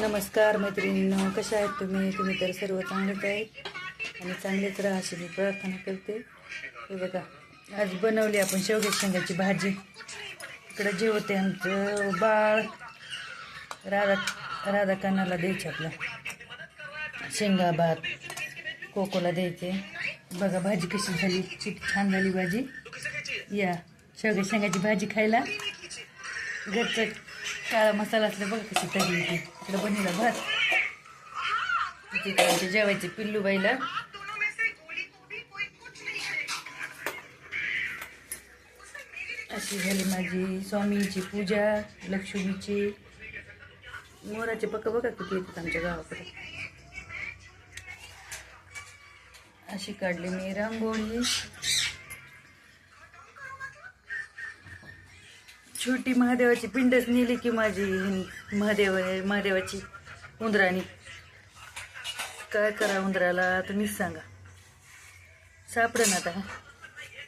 नमस्कार मैत्रिणींनो कशा आहेत तुम्ही? तुम्ही तर सर्व चांगलेच आहेत. आणि चांगलेच राहा अशी मी प्रार्थना करते. हे बघा आज बनवली आपण शेवग्या शेंगाची भाजी. इकडं जेवते आमचं बाळ. राधा राधा कानाला द्यायचे आपलं. शेंगा भात कोकोला द्यायचे. बघा भाजी कशी झाली. खूप छान झाली भाजी. या शेवग्या शेंगाची भाजी खायला. घरचं काळा मसाला असला बघ कशी तरी येते. इकडं बनवला भात. तिकडे आमच्या जेवायचे पिल्लू बाईला. अशी झाली माझी स्वामीची पूजा लक्ष्मीची. मोराचे पक्क बघा किती येतात आमच्या गावाकडे. अशी काढली मी रांगोळी. छोटी महादेवाची पिंडच नेली की माझी महादेव महादेवाची उंदराने काय करा उंदराला तुम्हीच सांगा. सापडं ना आता.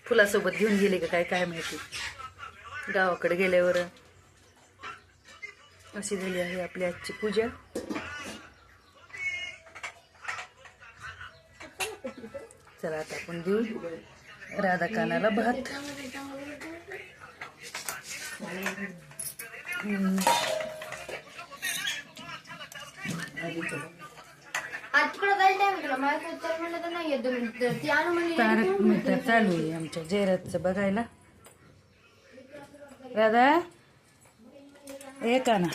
फुलासोबत घेऊन गेले का काय काय माहिती. गावाकडे गेल्यावर अशी झाली आहे आपली आजची पूजा. चला आता आपण देऊ राधा कानाला भात. तारक मेहता चालू आहे आमच्या जयरातचं बघायला. राधा. ए काना.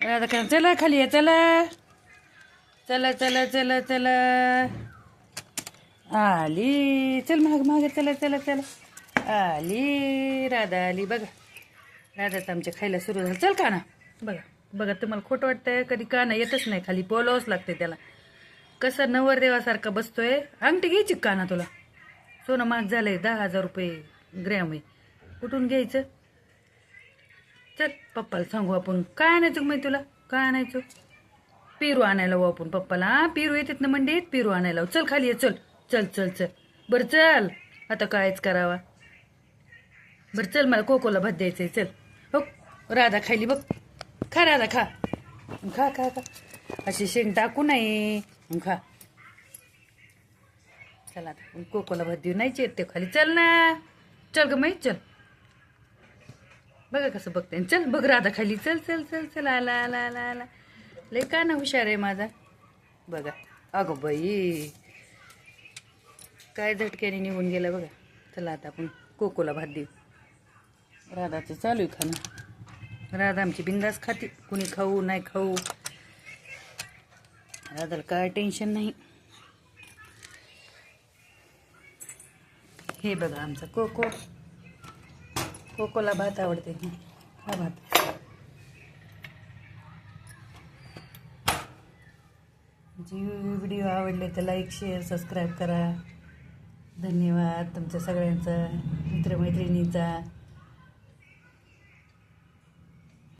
राधा काना चला खाली ये चला. चला चला चला चला. आली. चल माग माग. चला चला चला. आली राधा आली बघा. राधा तर आमच्या खायला सुरू झालं. चल काना. बघा बघा तुम्हाला खोटं वाटतंय कधी काना येतच नाही खाली बोलावंच लागते त्याला. कसं नवरदेवासारखा बसतोय. अंगठी घ्यायची का काना तुला? सोनं महाग झालंय दहा हजार रुपये ग्रॅम आहे. कुठून घ्यायचं? चल पप्पाला सांगू आपण. काय आणायचं माहिती तुला? काय आणायचं? पेरू आणायला लावू आपण पप्पाला. हा पेरू येतात ना मंडीत पेरू आणायला चल खाली ये चल. चल चल चल. बरं चल. आता कायच करावा. बरं चल मला कोकोला भात द्यायचं आहे चल. हो राधा खायली बघ. खा राधा खा. खा खा खा. अशी शेंग टाकू नाही खा. चला आता कोकोला भात देऊ नाही येत ते खाली. चल ना. चल ग माहीत चल. बघा कसं बघते. चल बघ राधा खाली. चल चल चल चल. आला आला आला आला. लय का ना हुशार आहे माझा. बघा. अगं बाई. काय झटक्याने निघून गेला बघा. चला आता आपण कोकोला भात देऊ. राधाचं चालू आहे खाणं. राधा आमची बिंदास खाते. कुणी खाऊ नाही खाऊ. राधाला काय टेन्शन नाही. हे बघा आमचा कोको. कोकोला भात आवडते. हा भात. जी व्हिडिओ आवडले तर लाईक शेअर सबस्क्राईब करा. धन्यवाद तुमच्या सगळ्यांचा मित्रमैत्रिणीचा.